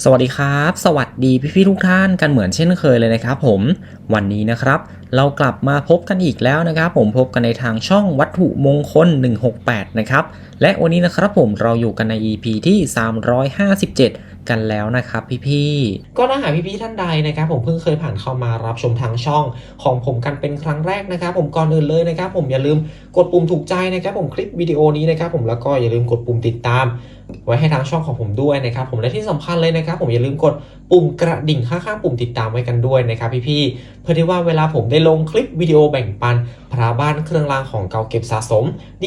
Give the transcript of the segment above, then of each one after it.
สวัสดีครับ สวัสดีพี่ๆทุกท่านกันเหมือนเช่นเคยเลยนะครับผมวันนี้นะครับ เรากลับมาพบกันอีกแล้วนะครับ ผมพบกันในทางช่องวัตถุมงคล 168 นะครับและวันนี้นะครับผมเราอยู่กันใน EP ที่ 357กันแล้วนะครับพี่ๆ ก็ถ้าหากพี่ๆท่านใดนะครับ ผมเพิ่งเคยผ่านเข้ามารับชมทางช่องของผมกันเป็นครั้งแรกนะครับ ผมก่อนอื่นเลยนะครับ ผมอย่าลืมกดปุ่มถูกใจนะครับ ผมคลิปวิดีโอนี้นะครับ ผมแล้วก็อย่าลืมกดปุ่มติดตาม ไว้ให้ทางช่องของผมด้วยนะครับ ผมและที่สำคัญเลยนะครับ ผมอย่าลืมกดปุ่มกระดิ่งข้างๆปุ่มติดตามไว้กันด้วยนะครับพี่ๆเพื่อที่ว่าเวลาผมได้ลงคลิปวิดีโอแบ่งปันพระบ้านเครื่องรางของเก่าเก็บสะสม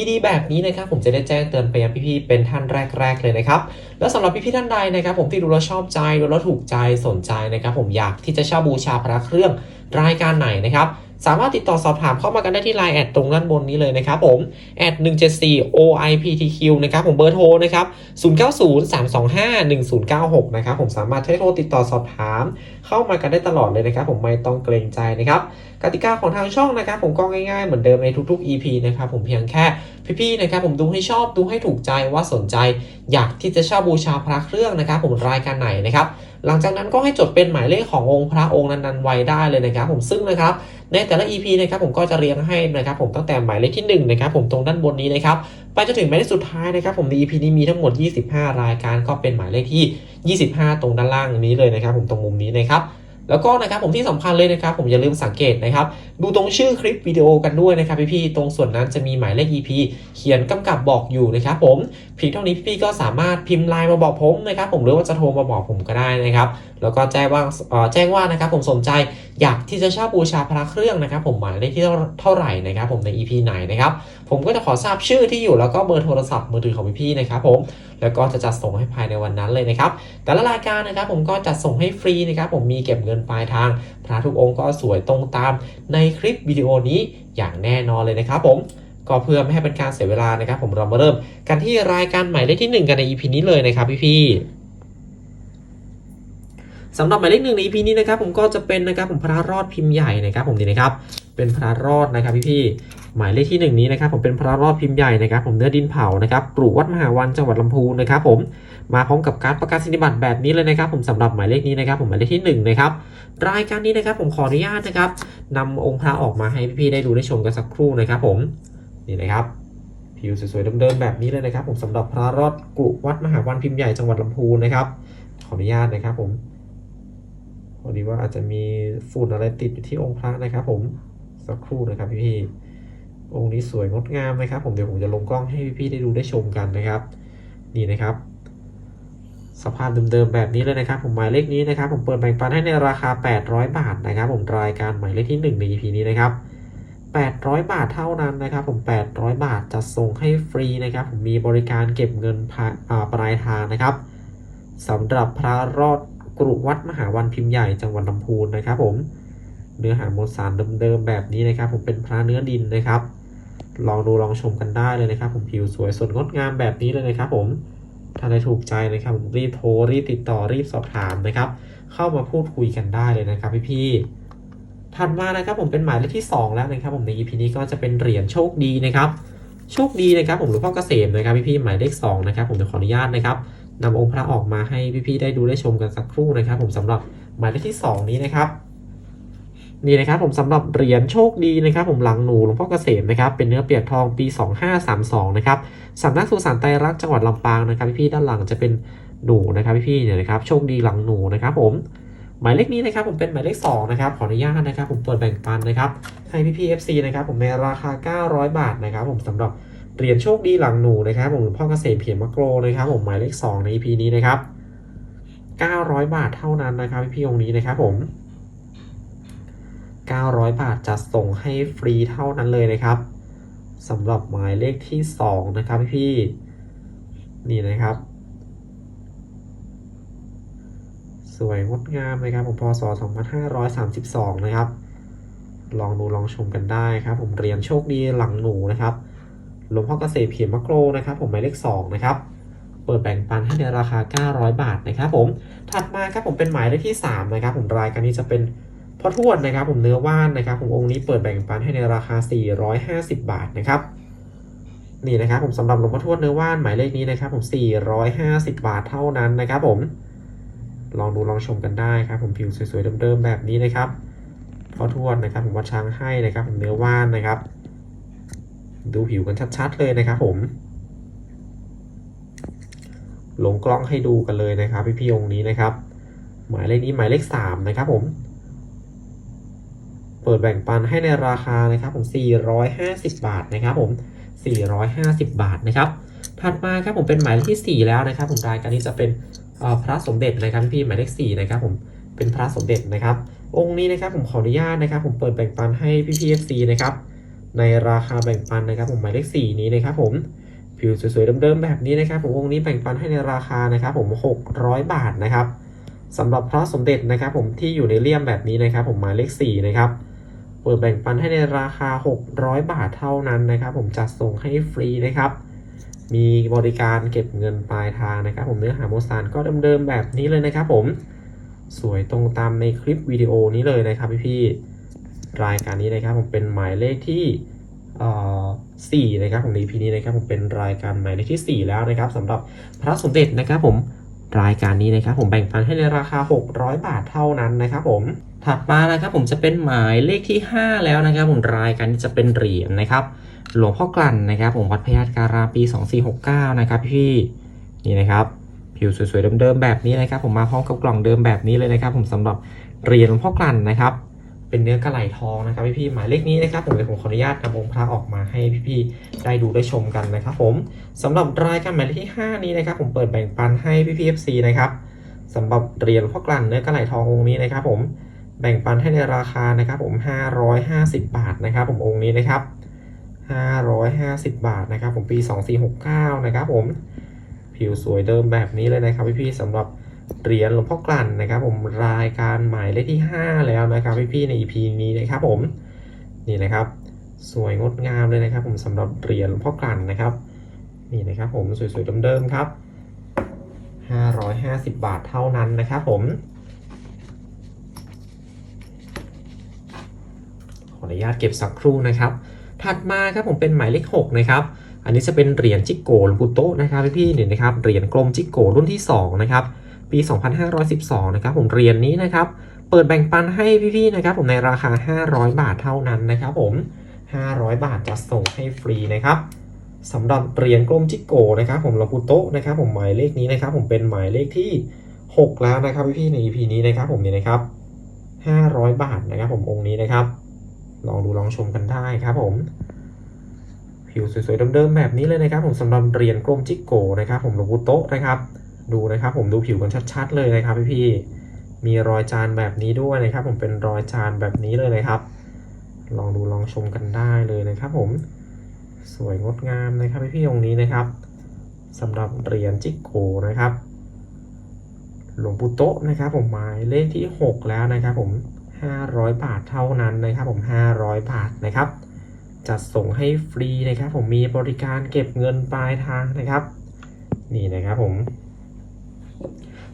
ดีๆแบบนี้นะครับผมจะได้แจ้งเตือนไปยังพี่ๆเป็นท่านแรก ๆ เลยนะครับแล้วสำหรับพี่ๆท่านใดนะครับ ผมที่ดูแล้วชอบใจดูแล้วถูกใจสนใจนะครับ ผมอยากที่จะเช่าบูชาพระเครื่องรายการไหนนะครับ สามารถติดต่อสอบถามเข้ามากันได้ที่ไลน์แอดตรงด้านบนนี้เลยนะครับผมแอด174 OIPTQ นะครับผมเบอร์โทรนะครับ0903251096นะครับผมสามารถใช้โทรติดต่อสอบถาม เข้ามากันได้ตลอดเลยนะครับผมไม่ต้องเกรงใจนะครับกติกาของทางช่องนะครับผมก็ง่ายๆเหมือนเดิมในทุกๆ EP นะครับผมเพียงแค่พี่ๆนะครับผมดูให้ชอบดูให้ถูกใจว่าสนใจ อยากที่จะเช่าบูชาพระเครื่องนะครับผมรายการไหนนะครับหลังจากนั้นก็ให้จดเป็นหมายเลขขององค์พระองค์นั้นๆไว้ได้เลยนะครับผมซึ่งนะครับ ในแต่ละ EP นะครับผมก็จะเรียงให้นะครับผมตั้งแต่หมายเลขที่1นะครับผมตรงด้านบนนี้นะครับไปจนถึงหมายเลขสุดท้ายนะครับผมใน EP นี้มีทั้งหมด 25 รายการก็เป็นหมายเลขที่ 25 ตรงด้านล่างนี้เลยนะครับผมตรงมุมนี้นะครับแล้วก็นะครับผมที่สำคัญเลยนะครับผมอย่าลืมสังเกตนะครับดูตรงชื่อคลิปวิดีโอกันด้วยนะครับพี่ๆตรงส่วนนั้นจะมีหมายเลข EP เขียนกำกับบอกอยู่นะครับผมเพียงเท่านี้พี่ๆก็สามารถพิมพ์ไลน์มาบอกผมนะครับผมหรือว่าจะโทรมาบอกผมก็ได้นะครับ แล้วก็แจ้งว่าแจ้งว่านะครับผมสนใจอยากที่จะเช่าบูชาพระเครื่องนะครับ ผมหมายเลขที่เท่าไหร่นะครับผมใน EP ไหนนะครับผมก็จะขอทราบชื่อที่อยู่แล้วก็เบอร์โทรศัพท์มือถือของพี่ๆนะครับผมแล้วก็จะจัดส่งให้ภายในวันนั้นเลยนะครับแต่ละรายการนะครับผมก็จัดส่งให้ฟรีนะครับผมมีเก็บเงินปลายทาง พระทุกองค์ก็สวยตรงตามในคลิปวิดีโอนี้อย่างแน่นอนเลยนะครับผมก็เพื่อไม่ให้เป็นการเสียเวลานะครับ ผมเรามาเริ่มกันที่รายการใหม่เลขที่หนึ่งกันใน EP นี้เลยนะครับพี่ๆ สำหรับหมายเลขหนึ่งใน EP นี้นะครับผมก็จะเป็นนะครับผมพระรอดพิมพ์ใหญ่นะครับผมนี่นะครับเป็นพระรอดนะครับพี่ๆหมายเลขที่หนึ่งนี้นะครับผมเป็นพระรอดพิมพ์ใหญ่นะครับผมเนื้อดินเผานะครับกรุวัดมหาวันจังหวัดลำพูนนะครับผมมาพร้อมกับการประกาศนียบัตรแบบนี้เลยนะครับ ผมสำหรับหมายเลขนี้นะครับ ผมหมายเลขที่หนึ่งนะครับรายการนี้นะครับผมขออนุญาตนะครับนำองค์พระออกมาให้พี่ๆได้ดูได้ชมกันสักครู่นะครับ ผมนี่นะครับผิวสวยๆเดิมๆแบบนี้เลยนะครับ ผมสำหรับพระรอดกรุวัดมหาวันพิมพ์ใหญ่จังหวัดลำพูนนะครับขออนุญาตนะครับผม พอดีว่าอาจจะมีฝุ่นอะไรติดอยู่ที่องค์พระนะครับ ผมสักครู่นะครับพี่ๆองค์นี้สวยงดงามนะครับ ผมเดี๋ยวผมจะลงกล้องให้พี่ๆได้ดูได้ชมกันนะครับ นี่นะครับสภาพเดิมๆแบบนี้เลยนะครับ ผมหมายเลขนี้นะครับ ผมเปิดแบ่งปันให้ในราคา 800 บาทนะครับ ผมรายการหมายเลขที่ 1 ใน EP นี้นะครับ 800 บาทเท่านั้นนะครับ ผม 800 บาทจะส่งให้ฟรีนะครับ ผมมีบริการเก็บเงินปลายทางนะครับสำหรับพระรอด กรุวัดมหาวันพิมพ์ใหญ่จังหวัดลำพูนนะครับผมเนื้อหามวลสารเดิมๆแบบนี้นะครับ ผมเป็นพระเนื้อดินนะครับ ลองดูลองชมกันได้เลยนะครับ ผมผิวสวยสดงดงามแบบนี้เลยนะครับ ผมถ้าได้ถูกใจนะครับผมรีบโทรรีบติดต่อรีบสอบถามนะครับ เข้ามาพูดคุยกันได้เลยนะครับพี่ๆถัดมานะครับผมเป็นหมายเลขที่ 2 แล้วนะครับ ผมใน EP นี้ก็จะเป็นเหรียญโชคดีนะครับ โชคดีนะครับ ผมหลวงพ่อเกษมนะครับพี่ๆหมายเลข2นะครับผมจะขออนุญาตนะครับ นำองค์พระออกมาให้พี่ๆได้ดูได้ชมกันสักครู่นะครับ ผมสำหรับหมายเลขที่ 2 นี้นะครับนี่นะครับผมสำหรับเหรียญโชคดีนะครับผมหลังหนูหลวงพ่อเกษมนะครับเป็นเนื้อเปียกทองปี 2532นะครับสำนักสุสานไตรรักจังหวัดลำปางนะครับพี่ๆด้านหลังจะเป็นหนูนะครับพี่ๆเนี่ยนะครับโชคดีหลังหนูนะครับผมหมายเลขนี้นะครับผมเป็นหมายเลข2นะครับขออนุญาตนะครับผมเปิดแบ่งปันนะครับให้พี่ๆ FC นะครับผมในราคา 900 บาทนะครับผมสำหรับ เหรียญโชคดีหลังหนูนะครับผมพ่อเกษมเพียรมะโกรนะครับผมหมายเลข 2 ใน EP นี้นะครับ 900 บาทเท่านั้นนะครับพี่ๆองค์นี้นะครับผม 900 บาทจะส่งให้ฟรีเท่านั้นเลยนะครับสำหรับหมายเลขที่ 2 นะครับพี่ๆนี่นะครับ สวยงดงามนะครับผมพศ2532 นะครับ ลองดูลองชมกันได้ครับ ผมเรียญโชคดีหลังหนูนะครับ หลวงพ่อเกษมเขียนมะโกรนะครับผมหมายเลข2นะครับเปิดแบ่งปันให้ในราคา 900 บาทนะครับผมถัดมาครับผมเป็นหมายเลขที่ 3 นะครับ ผมรายการนี้จะเป็นพ่อทวดนะครับ ผมเนื้อว่านนะครับ ผมองค์นี้เปิดแบ่งปันให้ในราคา 450 บาทนะครับนี่นะครับผมสำหรับหลวงพ่อทวดเนื้อว่านหมายเลขนี้นะครับ ผม 450 บาทเท่านั้นนะครับ ผมลองดูลองชมกันได้ครับ ผมผิวสวยๆเดิมๆแบบนี้นะครับพ่อทวดนะครับ ผมวัดช้างให้นะครับ ผมเนื้อว่านนะครับ ดูผิวกันชัดๆเลยนะครับผม ลงกล้องให้ดูกันเลยนะครับพี่ๆองค์นี้นะครับ หมายเลขนี้หมายเลขสามนะครับผม เปิดแบ่งปันให้ในราคานะครับผม 450 บาทนะครับผม 450 บาทนะครับ ถัดมาครับผมเป็นหมายเลขที่ 4 แล้วนะครับ ผมรายการนี้จะเป็นพระสมเด็จนะครับพี่หมายเลข4นะครับผมเป็นพระสมเด็จนะครับ องค์นี้นะครับผมขออนุญาตนะครับ ผมเปิดแบ่งปันให้พี่พีเอฟซีนะครับ ในราคาแบ่งปันนะครับผมหมายเลข4นี้นะครับผมผิวสวยๆเดิมๆแบบนี้นะครับผมองค์นี้แบ่งปันให้ในราคานะครับผม 600 บาทนะครับสำหรับพระสมเด็จนะครับผมที่อยู่ในเลี่ยมแบบนี้นะครับผมหมายเลข4นะครับเปิดแบ่งปันให้ในราคา 600 บาทเท่านั้นนะครับ ผมจัดส่งให้ฟรีนะครับ มีบริการเก็บเงินปลายทางนะครับ ผมเนื้อหาโมซานก็เดิมๆแบบนี้เลยนะครับ ผมสวยตรงตามในคลิปวิดีโอนี้เลยนะครับพี่ๆ รายการนี้นะครับผมเป็นหมายเลขที่สี่นะครับผมในพีนี้นะครับผมเป็นรายการหมายเลขที่ 4 แล้วนะครับสำหรับพระสมเด็จนะครับผมรายการนี้นะครับผมแบ่งปันให้ในราคา 600 บาทเท่านั้นนะครับผมถัดมานะครับผมจะเป็นหมายเลขที่ 5 แล้วนะครับ ผมรายการนี้จะเป็นเหรียญนะครับ หลวงพ่อกลั่นนะครับ ผมวัดพญาการาปี 2469 นะครับพี่ๆนี่นะครับผิวสวยๆเดิมๆแบบนี้นะครับ ผมมาพร้อมกับกล่องเดิมแบบนี้เลยนะครับ ผมสำหรับเหรียญหลวงพ่อกลั่นนะครับ เป็นเนื้อกระไหลทองนะครับพี่ๆหมายเลขนี้นะครับผมเดี๋ยวผมขออนุญาตนำองค์พระออกมาให้พี่ๆได้ดูได้ชมกันนะครับผมสำหรับรายการหมายเลขที่ 5 นี้นะครับ ผมเปิดแบ่งปันให้พี่ๆ FC นะครับสำหรับเหรียญพ่อกลั่นเนื้อกระไหลทององค์นี้นะครับ ผมแบ่งปันให้ในราคานะครับ ผม 550 บาทนะครับ ผมองค์นี้นะครับ 550 บาทนะครับ ผมปี 2469 นะครับ ผมผิวสวยเดิมแบบนี้เลยนะครับพี่ๆสำหรับ เหรียญหลวงพ่อกลั่นนะครับ ผมรายการใหมายเลขที่ 5 แล้วนะครับพี่ๆใน EP นี้นะครับผมนี่นะครับสวยงดงามเลยนะครับ ผมสำหรับเหรียญหลวงพ่อกลั่นนะครับนี่นะครับผมสวยๆเดิมๆครับ 550 บาทเท่านั้นนะครับผมขออนุญาตเก็บสักครู่นะครับ ถัดมาครับผมเป็นหมายเลข6นะครับอันนี้จะเป็นเหรียญจิกโกลวงปู่โตนะครับพี่ๆเนี่ยนะครับเหรียญกลมจิกโกรุ่นที่2นะครับ 2512 นะครับผมเหรียญนี้นะครับ เปิดแบ่งปันให้พี่ๆนะครับ ผมในราคา 500 บาทเท่านั้นนะครับ ผม 500 บาทจะส่งให้ฟรีนะครับสำหรับเหรียญกลมจิโกนะครับ ผมลวงปู่โตะนะครับ ผมหมายเลขนี้นะครับ ผมเป็นหมายเลขที่ 6 แล้วนะครับพี่ๆใน EP นี้นะครับ ผมเนี่ยนะครับ 500 บาทนะครับ ผมองค์นี้นะครับ ลองดูลองชมกันได้ครับผมผิวสวยๆเดิมๆแบบนี้เลยนะครับ ผมสำหรับเหรียญกลมจิโกนะครับ ผมลวงปู่โตะนะครับ ดูนะครับผมดูผิวกันชัด ๆ เลยนะครับพี่ๆมีรอยจานแบบนี้ด้วยนะครับ ผมเป็นรอยจานแบบนี้เลยนะครับ ลองดูลองชมกันได้เลยนะครับ ผมสวยงดงามนะครับพี่ๆองค์นี้นะครับสำหรับเหรียญจิกโกนะครับ หลวงปู่โตะนะครับ ผมหมายเลขที่ 6 แล้วนะครับ ผม 500 บาทเท่านั้นนะครับ ผม 500 บาทนะครับจัดส่งให้ฟรีนะครับ ผมมีบริการเก็บเงินปลายทางนะครับ นี่นะครับผม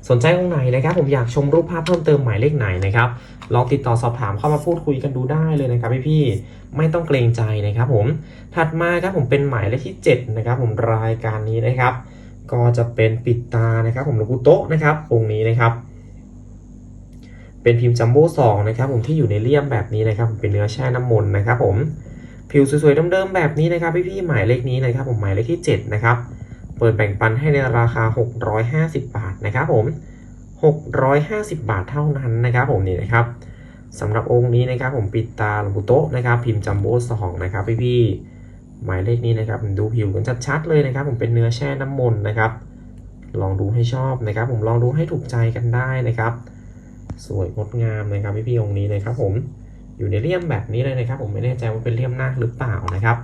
สนใจองค์ไหนนะครับ ผมอยากชมรูปภาพเพิ่มเติมหมายเลขไหนนะครับลองติดต่อสอบถามเข้ามาพูดคุยกันดูได้เลยนะครับพี่ๆไม่ต้องเกรงใจนะครับ ผมถัดมาครับผมเป็นหมายเลขที่ 7 นะครับ ผมรายการนี้นะครับ ก็จะเป็นปิดตานะครับ ผมหลวงปู่โตะนะครับองค์นี้นะครับ เป็นพิมพ์จัมโบ้สองนะครับ ผมที่อยู่ในเลี่ยมแบบนี้นะครับ เป็นเนื้อแช่น้ำมนต์นะครับ ผมผิวสวยๆเดิมๆแบบนี้นะครับ พี่ๆหมายเลขนี้นะครับ ผมหมายเลขที่ 7 นะครับ เปิดแบ่งปันให้ในราคา 650 บาทนะครับผม 650 บาทเท่านั้นนะครับผมนี่นะครับสำหรับองค์นี้นะครับผมปิดตาหลวงปู่โตะนะครับ พิมพ์จัมโบ้สองนะครับพี่ๆหมายเลขนี้นะครับดูผิวกันชัดๆเลยนะครับ ผมเป็นเนื้อแช่น้ำมนต์นะครับ ลองดูให้ชอบนะครับ ผมลองดูให้ถูกใจกันได้นะครับ สวยงดงามนะครับพี่ๆองค์นี้นะครับ ผมอยู่ในเลี่ยมแบบนี้เลยนะครับ ผมไม่แน่ใจว่าเป็นเลี่ยมนาคหรือเปล่านะครับ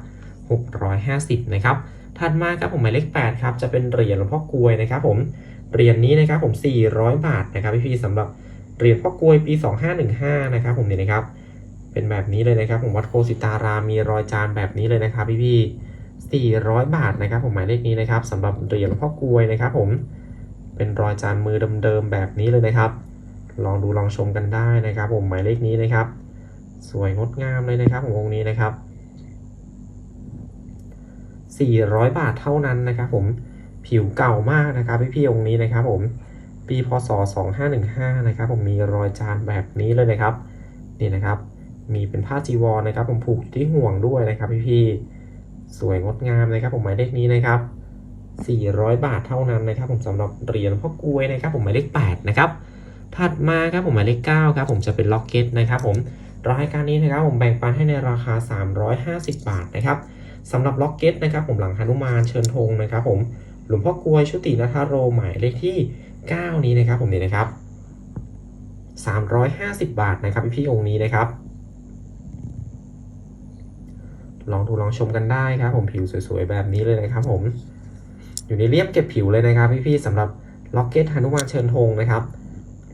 650 นะครับ ถัดมาครับผมหมายเลข8ครับจะเป็นเหรียญหลวงพ่อกลวยนะครับผมเหรียญนี้นะครับผม 400 บาทนะครับพี่ๆสำหรับเหรียญพ่อกลวยปี 2515นะครับผมเนี่ยนะครับเป็นแบบนี้เลยนะครับ ผมวัดโคสิตารามมีรอยจานแบบนี้เลยนะครับพี่ๆ400 บาทนะครับผมหมายเลขนี้นะครับสำหรับเหรียญหลวงพ่อกลวยนะครับผมเป็นรอยจานมือเดิมๆแบบนี้เลยนะครับ ลองดูลองชมกันได้นะครับ ผมหมายเลขนี้นะครับ สวยงดงามเลยนะครับขององค์นี้นะครับ 400 บาทเท่านั้นนะครับผมผิวเก่ามากนะครับพี่ๆองค์นี้นะครับผมปีพศ 2515 นะครับผมมีรอยจานแบบนี้เลยนะครับนี่นะครับมีเป็นผ้าจีวรนะครับ ผมผูกที่ห่วงด้วยนะครับพี่ๆสวยงดงามนะครับ ผมหมายเลขนี้นะครับ 400 บาทเท่านั้นนะครับ ผมสำหรับเหรียญพ่อกลวยนะครับ ผมหมายเลข 8 นะครับถัดมาครับผมหมายเลข 9 ครับผมจะเป็นล็อกเก็ตนะครับ ผมรายการนี้นะครับผมแบ่งปันให้ในราคา 350 บาทนะครับ สำหรับล็อกเก็ตนะครับผมหลังหนุมานเชิญธงนะครับผมหลวงพ่อกลวยชุตินัทโรหมายเลขที่ 9 นี้นะครับผมนี่นะครับ 350 บาทนะครับพี่องค์นี้นะครับ ลองดูลองชมกันได้ครับ ผมผิวสวยๆแบบนี้เลยนะครับ ผมอยู่ในเรียบเก็บผิวเลยนะครับพี่ๆสำหรับล็อกเก็ตหนุมานเชิญธงนะครับ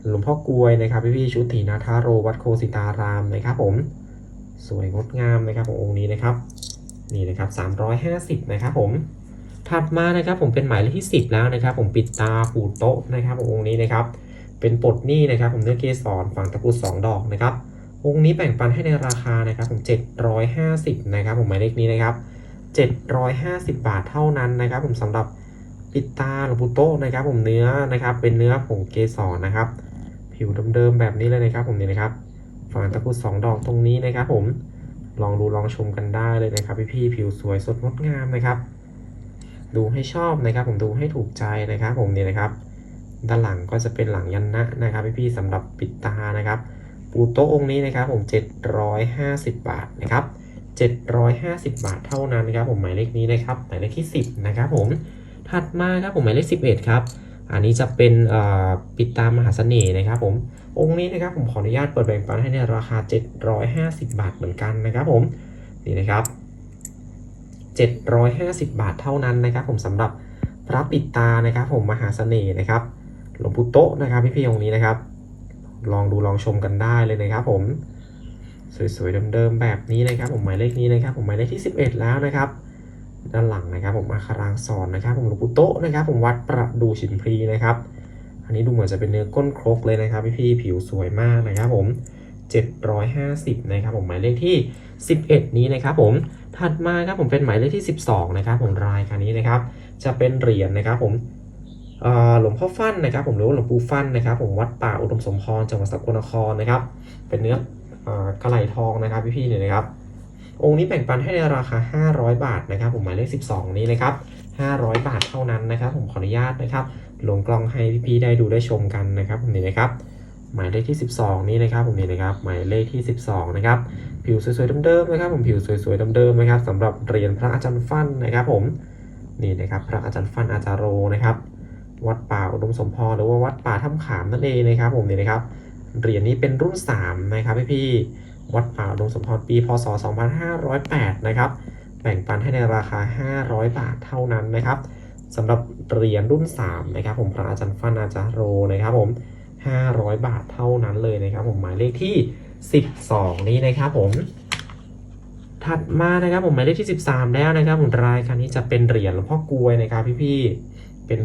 หลวงพ่อกลวยนะครับพี่ๆชุตินาทาโรวัดโคสิตารามนะครับ ผมสวยงดงามนะครับขององค์นี้นะครับ นี่นะครับ 350 นะครับผมถัดมานะครับผมเป็นหมายเลขที่ 10 แล้วนะครับ ผมปิดตาปูโต๊ะนะครับองค์นี้นะครับ เป็นปลดหนี้นะครับ ผมเนื้อเกสรฝั่งตะกรุด2ดอกนะครับ องค์นี้แบ่งปันให้ในราคานะครับ ผม 750 นะครับ ผมหมายเลขนี้นะครับ 750 บาทเท่านั้นนะครับ ผมสำหรับปิดตาหลวงปู่โต๊ะนะครับ ผมเนื้อนะครับ เป็นเนื้อผงเกสรนะครับ ผิวเดิมๆแบบนี้เลยนะครับ ผมนี่นะครับ ฝั่งตะกรุดสองดอกตรงนี้นะครับ ผม ลองดูลองชมกันได้เลยนะครับพี่ๆผิวสวยสดงดงามนะครับ ดูให้ชอบนะครับผมดูให้ถูกใจนะครับผมเนี่ยนะครับ ด้านหลังก็จะเป็นหลังยันนะนะครับพี่ๆสำหรับปิดตานะครับ ปูโต๊ะองค์นี้นะครับผม 750 บาทนะครับ 750 บาทเท่านั้นนะครับผมหมายเลขนี้นะครับหมายเลขที่ 10 นะครับผมถัดมาครับผมหมายเลข11 ครับ อันนี้จะเป็นปิดตามมหาเสน่ห์นะครับผม องค์นี้นะครับผมขออนุญาตเปิดแบ่งปันให้ในราคา 750 บาทเหมือนกันนะครับผม นี่นะครับ 750 บาทเท่านั้นนะครับ ผมสำหรับพระปิดตานะครับผมมหาเสน่ห์นะครับหลวงปู่โตนะครับพี่ๆองค์นี้นะครับ ลองดูลองชมกันได้เลยนะครับผมสวยๆเดิมๆแบบนี้นะครับ ผมหมายเลขนี้นะครับ ผมหมายเลขที่ 11 แล้วนะครับ ด้านหลังนะครับ ผมอาคารางสอนนะครับ ผมหลวงปู่โต๊ะนะครับ ผมวัดประดูฉินพลีนะครับ อันนี้ดูเหมือนจะเป็นเนื้อก้นครกเลยนะครับพี่ๆผิวสวยมากนะครับ ผม 750 นะครับ ผมหมายเลขที่ 11 นี้นะครับ ผมถัดมาครับผมเป็นหมายเลขที่ 12 นะครับ ผมรายการนี้นะครับ จะเป็นเหรียญนะครับ ผมหลวงพ่อฟั่นนะครับ ผมหรือว่าหลวงปู่ฟั่นนะครับ ผมวัดป่าอุดมสมพรจังหวัดสกลนครนะครับ เป็นเนื้อเอ่อกระไหลทองนะครับพี่ๆเนี่ยนะครับ องค์นี้แบ่งปันให้ในราคา 500 บาทนะครับ ผมหมายเลข 12 นี้นะครับ 500 บาทเท่านั้นนะครับ ผมขออนุญาตนะครับลงกล้องให้พี่ๆได้ดูได้ชมกันนะครับ ผมนี่นะครับ หมายเลขที่ 12 นี้นะครับ ผมนี่นะครับ หมายเลขที่ 12 นะครับ ผิวสวยๆเดิมๆนะครับ ผมผิวสวยๆเดิมๆนะครับสำหรับเหรียญพระอาจารย์ฟั่นนะครับ ผมนี่นะครับ พระอาจารย์ฟั่นอาจารโรนะครับวัดป่าอุดมสมพรหรือว่าวัดป่าถ้ำขามนั่นเองนะครับ ผมนี่นะครับเหรียญนี้เป็นรุ่น 3 นะครับพี่ๆ วัดป่าดมสมพรปีพศ 2508 นะครับ แบ่งปันให้ในราคา 500 บาทเท่านั้นนะครับสำหรับเหรียญรุ่น 3 นะครับ ผมพระอาจารย์ฟันอาจารย์โรนะครับผม 500 บาทเท่านั้นเลยนะครับ ผมหมายเลขที่ 12 นี้นะครับผม ถัดมานะครับผมหมายเลขที่ 13 แล้วนะครับ ผมรายการนี้จะเป็นเหรียญหลวงพ่อกลวยนะครับพี่ๆเป็น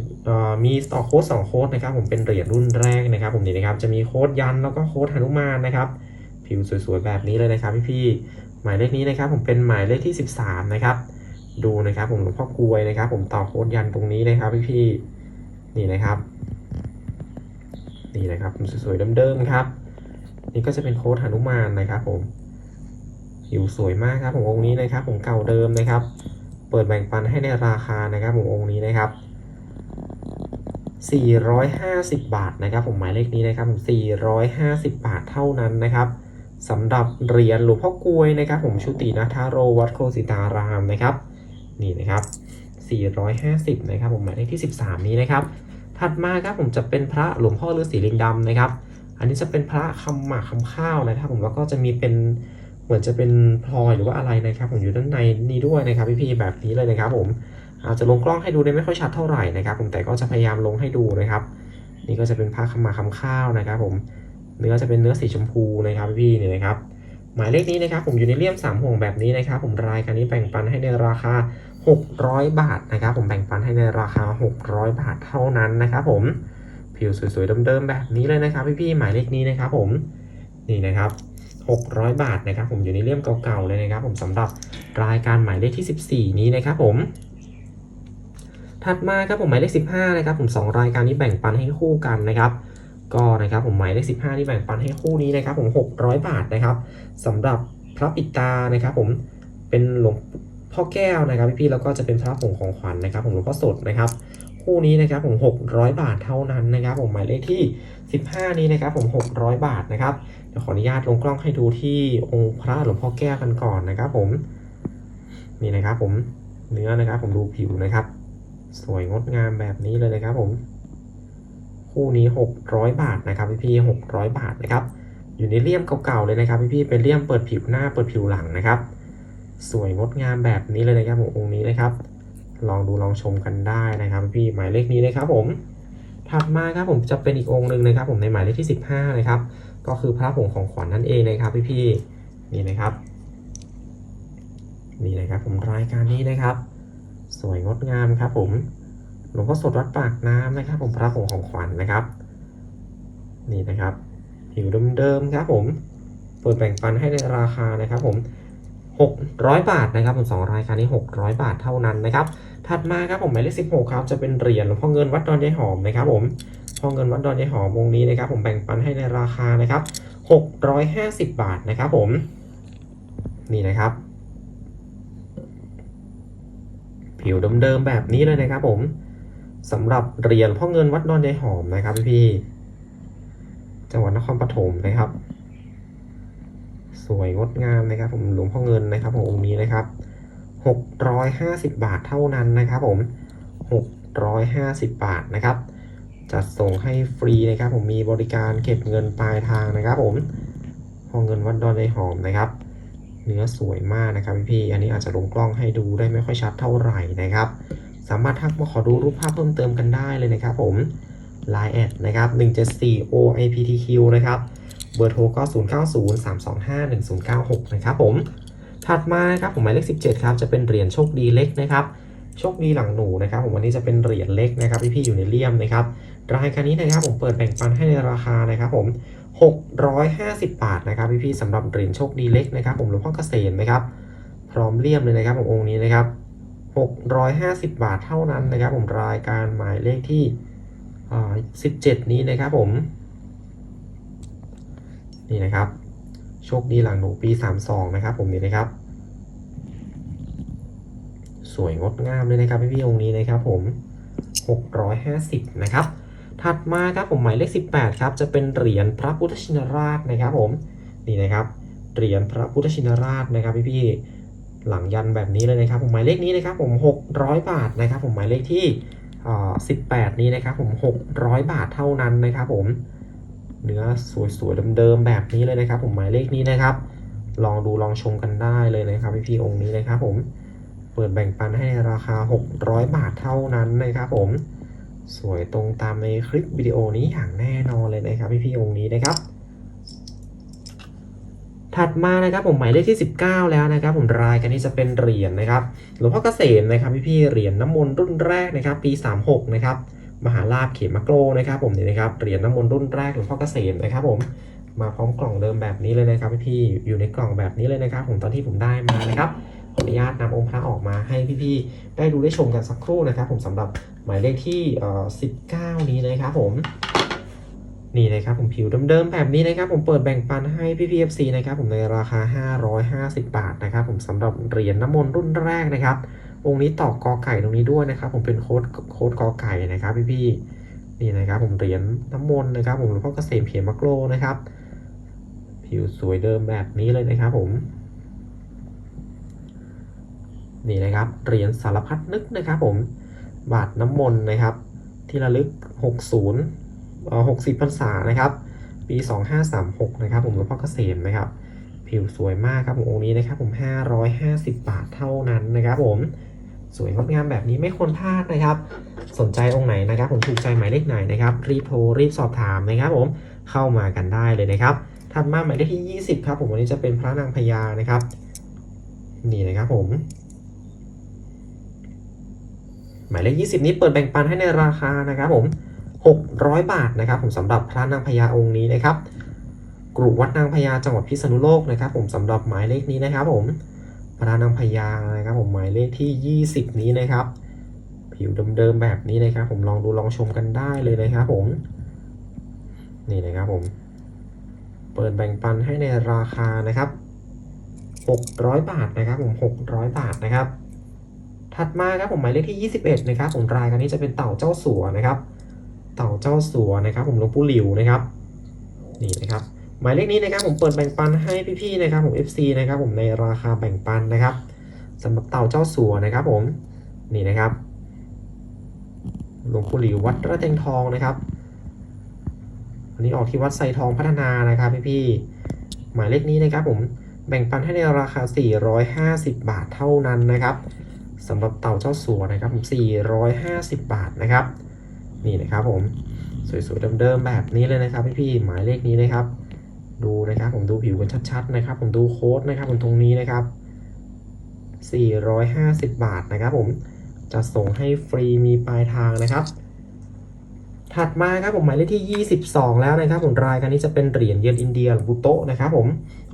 มีต่อโค้ด2โค้ดนะครับ ผมเป็นเหรียญรุ่นแรกนะครับ ผมนี่นะครับจะมีโค้ดยันแล้วก็โค้ดหนุมานนะครับ ผิวสวยๆแบบนี้เลยนะครับพี่ๆหมายเลขนี้นะครับ ผมเป็นหมายเลขที่ 13 นะครับ ดูนะครับ ผมหลวงพ่อกลวยนะครับ ผมต่อโค้ดยันตรงนี้นะครับพี่ๆนี่นะครับ นี่นะครับผมสวยๆเดิมๆครับ นี่ก็จะเป็นโค้ดหนุมานนะครับ ผมผิวสวยมากครับผมองค์นี้นะครับ ผมเก่าเดิมนะครับ เปิดแบ่งปันให้ในราคานะครับ ผมองค์นี้นะครับ450 บาทนะครับ ผมหมายเลขนี้นะครับผม450 บาทเท่านั้นนะครับ สำหรับเหรียญหลวงพ่อกวยนะครับ ผมชุตินาทาโรวัดโคสิตารามนะครับ นี่นะครับ 450 นะครับ ผมหมายเลขที่ 13 นี้นะครับ ถัดมาครับผมจะเป็นพระหลวงพ่อฤาษีลิงดำนะครับ อันนี้จะเป็นพระคำหมากคำข้าวนะครับ ผมแล้วก็จะมีเป็นเหมือนจะเป็นพลอยหรือว่าอะไรนะครับ ผมอยู่ด้านในนี้ด้วยนะครับพี่ๆแบบนี้เลยนะครับ ผมอาจจะลงกล้องให้ดูได้ไม่ค่อยชัดเท่าไหร่นะครับ ผมแต่ก็จะพยายามลงให้ดูนะครับ นี่ก็จะเป็นพระคำหมากคำข้าวนะครับ ผม เนื้อจะเป็นเนื้อสีชมพูนะครับพี่ๆเนี่ยนะครับ หมายเลขนี้นะครับ ผมอยู่ในเลี่ยมสามห่วงแบบนี้นะครับ ผมรายการนี้แบ่งปันให้ในราคา 600 บาทนะครับ ผมแบ่งปันให้ในราคา 600 บาทเท่านั้นนะครับ ผมผิวสวยๆเดิมๆแบบนี้เลยนะครับ พี่ๆหมายเลขนี้นะครับ ผมนี่นะครับ600 บาทนะครับ ผมอยู่ในเล่มเก่าๆเลยนะครับ ผมสำหรับรายการหมายเลขที่ 14 นี้นะครับ ผม ถัดมาครับผมหมายเลข 15 นะครับ ผมสองรายการนี้แบ่งปันให้คู่กันนะครับ ก็นะครับผมหมายเลข15นี่แบ่งปันให้คู่นี้นะครับผม600 บาทนะครับสำหรับพระปิตานะครับผมเป็นหลวงพ่อแก้วนะครับพี่ๆแล้วก็จะเป็นพระผงของขวัญนะครับผมหลวงพ่อสดนะครับคู่นี้นะครับผม600 บาทเท่านั้นนะครับผมหมายเลขที่ 15 นี้นะครับผม600 บาทนะครับเดี๋ยวขออนุญาตลงกล้องให้ดูที่องค์พระหลวงพ่อแก้วกันก่อนนะครับผมนี่นะครับผมเนื้อนะครับผมดูผิวนะครับ สวยงดงามแบบนี้เลยนะครับผม คู่นี้ 600 บาทนะครับพี่พี่ๆ600 บาทนะครับ อยู่ในเลี่ยมเก่าๆเลยนะครับพี่พี่ๆเป็นเลี่ยมเปิดผิวหน้าเปิดผิวหลังนะครับ สวยงดงามแบบนี้เลยนะครับผมองค์นี้นะครับ ลองดูลองชมกันได้นะครับพี่หมายเลขนี้นะครับผม ถัดมาครับผมจะเป็นอีกองค์หนึ่งนะครับ ผมในหมายเลขที่ 15 นะครับ ก็คือพระผงของขวัญนั่นเองนะครับพี่พี่ๆนี่นะครับนี่นะครับผมรายการนี้นะครับ สวยงดงามครับผม หลวงพ่อสดวัดปากน้ำนะครับ ผมพระผงของขวัญนะครับ นี่นะครับ ผิวเดิมๆครับผม เปิดแบ่งปันให้ในราคานะครับผม600 บาทนะครับผมสองรายการนี้ 600 บาทเท่านั้นนะครับ ถัดมาครับผมหมายเลข16 ครับ จะเป็นเหรียญหลวงพ่อเงินวัดดอนยายหอมนะครับผมพ่อเงินวัดดอนยายหอมวงนี้นะครับ ผมแบ่งปันให้ในราคานะครับ 650 บาทนะครับผม นี่นะครับ ผิวเดิมๆแบบนี้เลยนะครับผม สำหรับเหรียญพ่อเงินวัดดอนยายหอมนะครับพี่จังหวัดนครปฐมนะครับ สวยงดงามนะครับ ผมหลวงพ่อเงินนะครับผมองค์นี้นะครับ650บบาทเท่านั้นนะครับผม650บบาทนะครับ จัดส่งให้ฟรีนะครับผมมีบริการเก็บเงินปลายทางนะครับ ผมพ่อเงินวัดดอนในหอมนะครับเนื้อสวยมากนะครับพี่ อันนี้อาจจะลงกล้องให้ดูได้ไม่ค่อยชัดเท่าไหร่นะครับ สามารถทักมาขอดูรูปภาพเพิ่มเติมกันได้เลยนะครับผม Line แอดนะครับ174 OIPTQ นะครับเบอร์โทรก็ 0903251096 นะครับผม ถัดมานะครับผมหมายเลข 17 ครับ จะเป็นเหรียญโชคดีเล็กนะครับ โชคดีหลังหนูนะครับผมวันนี้จะเป็นเหรียญเล็กนะครับพี่ๆอยู่ในเลี่ยมนะครับ รายการนี้นะครับผมเปิดแบ่งปันให้ในราคานะครับผม 650 บาทนะครับพี่ๆสำหรับเหรียญโชคดีเล็กนะครับผมหลวงพ่อเกษมนะครับ พร้อมเลี่ยมเลยนะครับผมองค์นี้นะครับ 650 บาทเท่านั้นนะครับผมรายการหมายเลขที่ 17 นี้นะครับผม นี่นะครับ โชคดีหลังหนูปี 32 นะครับผมนี่นะครับ สวยงดงามเลยนะครับพี่ๆองค์นี้นะครับผม 650 นะครับ ถัดมาครับผมหมายเลข 18 ครับ จะเป็นเหรียญพระพุทธชินราชนะครับผม นี่นะครับ เหรียญพระพุทธชินราชนะครับพี่ๆ หลังยันแบบนี้เลยนะครับผมหมายเลขนี้นะครับผม600 บาทนะครับผมหมายเลขที่อ่า18นี้นะครับผม600 บาทเท่านั้นนะครับผมเนื้อสวยๆเดิมๆแบบนี้เลยนะครับ ผมหมายเลขนี้นะครับ ลองดูลองชมกันได้เลยนะครับพี่ๆองค์นี้นะครับผมเปิดแบ่งปันให้ราคา 600 บาทเท่านั้นนะครับผมสวยตรงตามในคลิปวิดีโอนี้อย่างแน่นอนเลยนะครับพี่ๆองค์นี้นะครับ ถัดมานะครับผมหมายเลขที่ 19 แล้วนะครับ ผมรายกันนี้จะเป็นเหรียญนะครับหลวงพ่อเกษมนะครับพี่ๆเหรียญน้ำมนต์รุ่นแรกนะครับ ปี 36 นะครับมหาลาภเขมโกรนะครับ ผมนี่นะครับเหรียญน้ำมนต์รุ่นแรกหลวงพ่อเกษมนะครับ ผมมาพร้อมกล่องเดิมแบบนี้เลยนะครับพี่ๆอยู่ในกล่องแบบนี้เลยนะครับ ผมตอนที่ผมได้มานะครับขออนุญาตนำองค์พระออกมาให้พี่ๆได้ดูได้ชมกันสักครู่นะครับ ผมสำหรับหมายเลขที่เอ่อ19 นี้นะครับผม นี่นะครับผมผิวเดิมๆแบบนี้นะครับผมเปิดแบ่งปันให้พี่พีเอฟซีนะครับผมในราคา 550 บาทนะครับผมสำหรับเหรียญน้ำมนต์รุ่นแรกนะครับองค์นี้ตอกกอไก่ตรงนี้ด้วยนะครับผมเป็นโค้ดโค้ดกอไก่นะครับพี่ๆนี่นะครับผมเหรียญน้ำมนต์นะครับผมหลวงพ่อเกษมเขียนมะโกรนะครับ ผิวสวยเดิมแบบนี้เลยนะครับผมนี่นะครับเหรียญสารพัดนึกนะครับผมบาทน้ำมนต์นะครับ ที่ระลึก 60 เอ่อ60พรรษานะครับ ปี 2536 นะครับ ผมหลวงพ่อเกษมนะครับ ผิวสวยมากครับผมองค์นี้นะครับ ผม 550 บาทเท่านั้นนะครับ ผมสวยงดงามแบบนี้ไม่ควรพลาดนะครับ สนใจองค์ไหนนะครับ ผมถูกใจหมายเลขไหนนะครับ รีบโทรรีบสอบถามนะครับผมเข้ามากันได้เลยนะครับถัดมาหมายเลขที่ 20 ครับ ผมวันนี้จะเป็นพระนางพญานะครับ นี่นะครับผม หมายเลข 20 นี้เปิดแบ่งปันให้ในราคานะครับผม 600 บาทนะครับผมสำหรับพระนางพญาองค์นี้นะครับกรุวัดนางพญาจังหวัดพิษณุโลกนะครับผมสำหรับหมายเลขนี้นะครับผมพระนางพญานะครับผมหมายเลขที่ 20 นี้นะครับ ผิวเดิมๆแบบนี้นะครับ ผมลองดูลองชมกันได้เลยนะครับผมนี่นะครับผม เปิดแบ่งปันให้ในราคานะครับ 600 บาทนะครับผม 600 บาทนะครับ ถัดมาครับผมหมายเลขที่ 21 นะครับผมรายการนี้จะเป็นเต่าเจ้าสัวนะครับ เต่าเจ้าสัวนะครับ ผมหลวงปู่หลิวนะครับนี่นะครับหมายเลขนี้นะครับผมเปิดแบ่งปันให้พี่ๆนะครับผม FC นะครับผมในราคาแบ่งปันนะครับสำหรับเต่าเจ้าสัวนะครับผมนี่นะครับหลวงปู่หลิววัดระเตงทองนะครับอันนี้ออกที่วัดไซทองพัฒนานะครับพี่ๆหมายเลขนี้นะครับผมแบ่งปันให้ในราคา 450 บาทเท่านั้นนะครับสำหรับเต่าเจ้าสัวนะครับผม450 บาทนะครับ นี่นะครับผมสวยๆเดิมๆแบบนี้เลยนะครับพี่ๆหมายเลขนี้นะครับ ดูนะครับผมดูผิวกันชัดๆนะครับ ผมดูโค้ดนะครับผมตรงนี้นะครับ 450 บาทนะครับ ผมจะส่งให้ฟรีมีปลายทางนะครับ ถัดมาครับผมหมายเลขที่ 22 แล้วนะครับ ผมรายการนี้จะเป็นเหรียญเยนอินเดียหลวงปู่โตะนะครับผม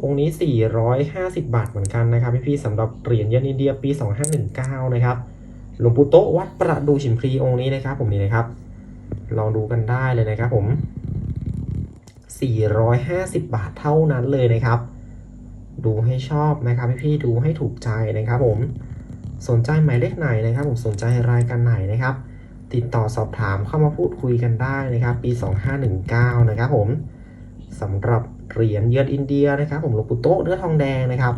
องค์นี้ 450 บาทเหมือนกันนะครับพี่ๆสำหรับเหรียญเยนอินเดียปี 2519 นะครับหลวงปู่โตะวัดประดูฉิมพลีองค์นี้นะครับ ผมนี่นะครับ ลองดูกันได้เลยนะครับผม 450 บาทเท่านั้นเลยนะครับ ดูให้ชอบนะครับพี่ๆดูให้ถูกใจนะครับผม สนใจหมายเลขไหนนะครับผมสนใจรายการไหนนะครับ ติดต่อสอบถามเข้ามาพูดคุยกันได้นะครับ ปี 2519 นะครับผมสำหรับเหรียญเยือนอินเดียนะครับ ผมลวงปู่โตเนื้อทองแดงนะครับ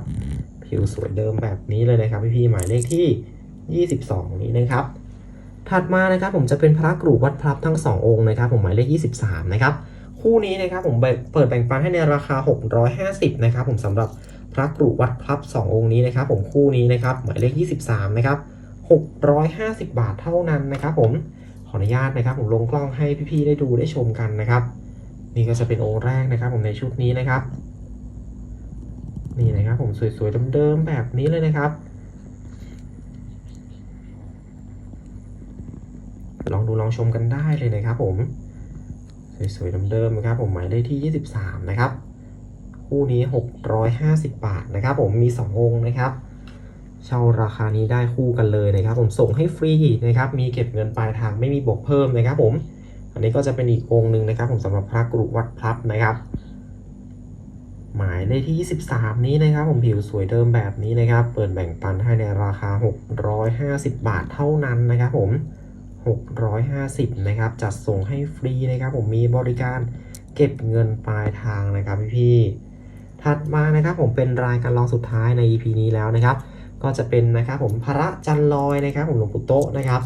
ผิวสวยเดิมแบบนี้เลยนะครับ พี่ๆหมายเลขที่ 22 นี้นะครับ ถัดมานะครับผมจะเป็นพระกรุวัดพลับทั้ง 2 องค์นะครับผมหมายเลข 23 นะครับคู่นี้นะครับผมเปิดแบ่งปันให้ในราคา 650 นะครับผมสำหรับพระกรุวัดพลับ 2 องค์นี้นะครับผมคู่นี้นะครับหมายเลข 23 นะครับ 650 บาทเท่านั้นนะครับผมขออนุญาตนะครับผมลงกล้องให้พี่ๆได้ดูได้ชมกันนะครับ นี่ก็จะเป็นองค์แรกนะครับ ผมในชุดนี้นะครับ นี่นะครับผมสวยๆเดิมๆแบบนี้เลยนะครับ ลองดูลองชมกันได้เลยนะครับผมสวยๆเดิมๆนะครับผมหมายเลขที่ 23 นะครับ คู่นี้ 650 บาทนะครับ ผมมี2องค์นะครับเช่าราคานี้ได้คู่กันเลยนะครับ ผมส่งให้ฟรีนะครับ มีเก็บเงินปลายทางไม่มีบวกเพิ่มนะครับ ผม อันนี้ก็จะเป็นอีกองค์หนึ่งนะครับ ผมสำหรับพระกรุวัดพลับนะครับ หมายเลขที่ 23 นี้นะครับ ผมผิวสวยเดิมแบบนี้นะครับ เปิดแบ่งปันให้ในราคา 650 บาทเท่านั้นนะครับ ผม 650 นะครับ จัดส่งให้ฟรีนะครับ ผมมีบริการเก็บเงินปลายทางนะครับพี่ๆถัดมานะครับผมเป็นรายการลองสุดท้ายใน EP นี้แล้วนะครับ ก็จะเป็นนะครับผมพระจันลอยนะครับ ผมหลวงปู่โตนะครับ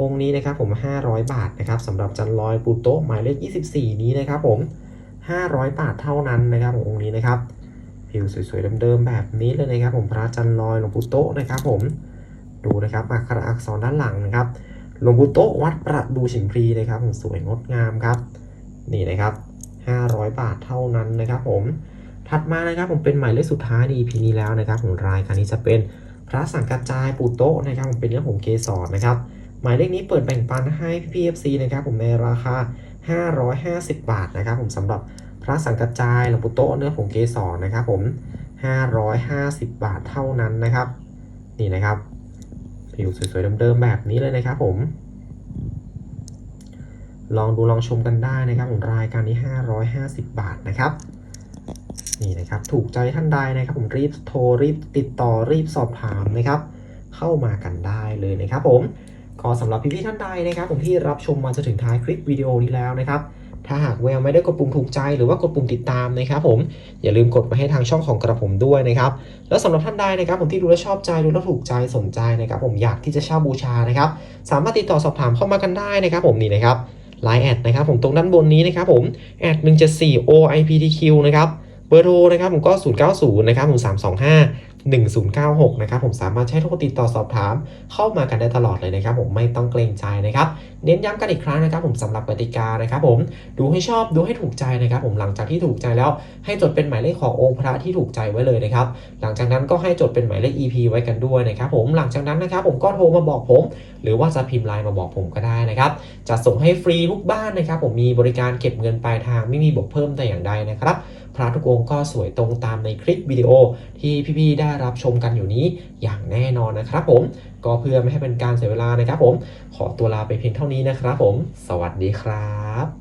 องค์นี้นะครับผม 500 บาทนะครับสำหรับจันลอยปูโตหมายเลข 24 นี้นะครับผม 500 บาทเท่านั้นนะครับผมองค์นี้นะครับผิวสวยๆเดิมๆแบบนี้เลยนะครับ ผมพระจันลอยหลวงปู่โตนะครับ ผมดูนะครับอักขระอักษรด้านหลังนะครับ หลวงปู่โตะวัดประดูฉิมพลีนะครับผมสวยงดงามครับ นี่นะครับ 500 บาทเท่านั้นนะครับผม ถัดมานะครับผมเป็นหมายเลขสุดท้ายใน EP นี้แล้วนะครับผมรายการนี้จะเป็นพระสังกัจจายปู่โตะนะครับผมเป็นเนื้อผงเกสรนะครับ หมายเลขนี้เปิดแบ่งปันให้พี่ๆ FC นะครับผมในราคา 550 บาทนะครับผมสำหรับพระสังกัจจายหลวงปู่โตะเนื้อผงเกสรนะครับผม 550 บาทเท่านั้นนะครับ นี่นะครับ ผิวสวยๆเดิมๆแบบนี้เลยนะครับผม ลองดูลองชมกันได้นะครับผมรายการนี้ 550 บาทนะครับนี่นะครับถูกใจท่านใดนะครับ ผมรีบโทรรีบติดต่อรีบสอบถามนะครับ เข้ามากันได้เลยนะครับ ผมก็สำหรับพี่ๆท่านใดนะครับ ผมที่รับชมมาจนถึงท้ายคลิปวิดีโอนี้แล้วนะครับ ถ้าหากว่ายังไม่ได้กดปุ่มถูกใจหรือว่ากดปุ่มติดตามนะครับผมอย่าลืมกดมาให้ทางช่องของกระผมด้วยนะครับแล้วสำหรับท่านใดนะครับผมที่ดูแลชอบใจดูแลถูกใจสนใจนะครับผมอยากที่จะเช่าบูชานะครับสามารถติดต่อสอบถามเข้ามากันได้นะครับผมนี่นะครับไลน์แอดนะครับผมตรงด้านบนนี้นะครับผมแอด174 OIPTQ นะครับ เบอร์โทรนะครับผมก็ 090 นะครับผม325 1096 นะครับผมสามารถใช้โทรติดต่อสอบถาม เข้ามากันได้ตลอดเลยนะครับ ผมไม่ต้องเกรงใจนะครับ เน้นย้ำกันอีกครั้งนะครับ ผมสำหรับกติกานะครับ ผมดูให้ชอบดูให้ถูกใจนะครับ ผมหลังจากที่ถูกใจแล้ว ให้จดเป็นหมายเลขขององค์พระที่ถูกใจไว้เลยนะครับ หลังจากนั้นก็ให้จดเป็นหมายเลข EP ไว้กันด้วยนะครับ ผมหลังจากนั้นนะครับ ผมก็โทรมาบอกผม หรือว่าจะพิมพ์ไลน์มาบอกผมก็ได้นะครับจะส่งให้ฟรีทุกบ้านนะครับ ผมมีบริการเก็บเงินปลายทางไม่มีบวกเพิ่มแต่อย่างใดนะครับ พระทุกองค์ก็สวยตรงตามในคลิปวิดีโอที่พี่ๆได้รับชมกันอยู่นี้อย่างแน่นอนนะครับผม ก็เพื่อไม่ให้เป็นการเสียเวลานะครับผม ขอตัวลาไปเพียงเท่านี้นะครับผม สวัสดีครับ